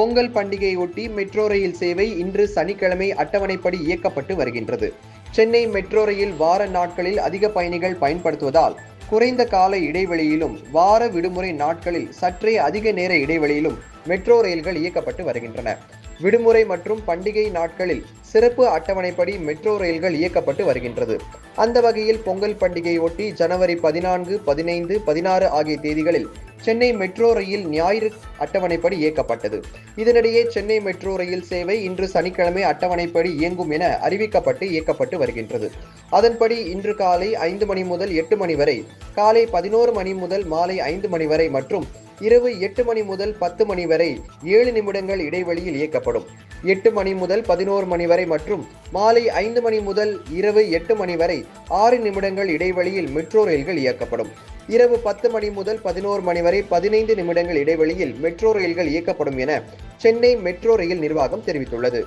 Pongal பண்டிகையொட்டி metro rail சேவை இன்று சனிக்கிழமை அட்டவணைப்படி இயக்கப்பட்டு வருகின்றது. சென்னை மெட்ரோ ரயில் வார நாட்களில் அதிக பயணிகள் பயன்படுத்துவதால் குறைந்த கால இடைவெளியிலும் வார விடுமுறை நாட்களில் சற்றே அதிக நேர இடைவெளியிலும் மெட்ரோ ரயில்கள் இயக்கப்பட்டு வருகின்றன. விடுமுறை மற்றும் பண்டிகை நாட்களில் சிறப்பு அட்டவணைப்படி மெட்ரோ ரயில்கள் இயக்கப்பட்டு வருகின்றது. அந்த வகையில் பொங்கல் பண்டிகையை ஒட்டி ஜனவரி பதினான்கு பதினைந்து பதினாறு ஆகிய தேதிகளில் சென்னை மெட்ரோ ரயில் ஞாயிறு அட்டவணைப்படி இயக்கப்பட்டது. இதனிடையே சென்னை மெட்ரோ ரயில் சேவை இன்று சனிக்கிழமை அட்டவணைப்படி இயங்கும் என அறிவிக்கப்பட்டு இயக்கப்பட்டு வருகின்றது. அதன்படி இன்று காலை ஐந்து மணி முதல் எட்டு மணி வரை காலை பதினோரு மணி முதல் மாலை ஐந்து மணி வரை மற்றும் இரவு எட்டு மணி முதல் பத்து மணி வரை ஏழு நிமிடங்கள் இடைவெளியில் இயக்கப்படும். எட்டு மணி முதல் பதினோரு மணி வரை மற்றும் மாலை ஐந்து மணி முதல் இரவு எட்டு மணி வரை ஆறு நிமிடங்கள் இடைவெளியில் மெட்ரோ ரயில்கள் இயக்கப்படும். இரவு பத்து மணி முதல் பதினோரு மணி வரை பதினைந்து நிமிடங்கள் இடைவெளியில் மெட்ரோ ரயில்கள் இயக்கப்படும் என சென்னை மெட்ரோ ரயில் நிர்வாகம் தெரிவித்துள்ளது.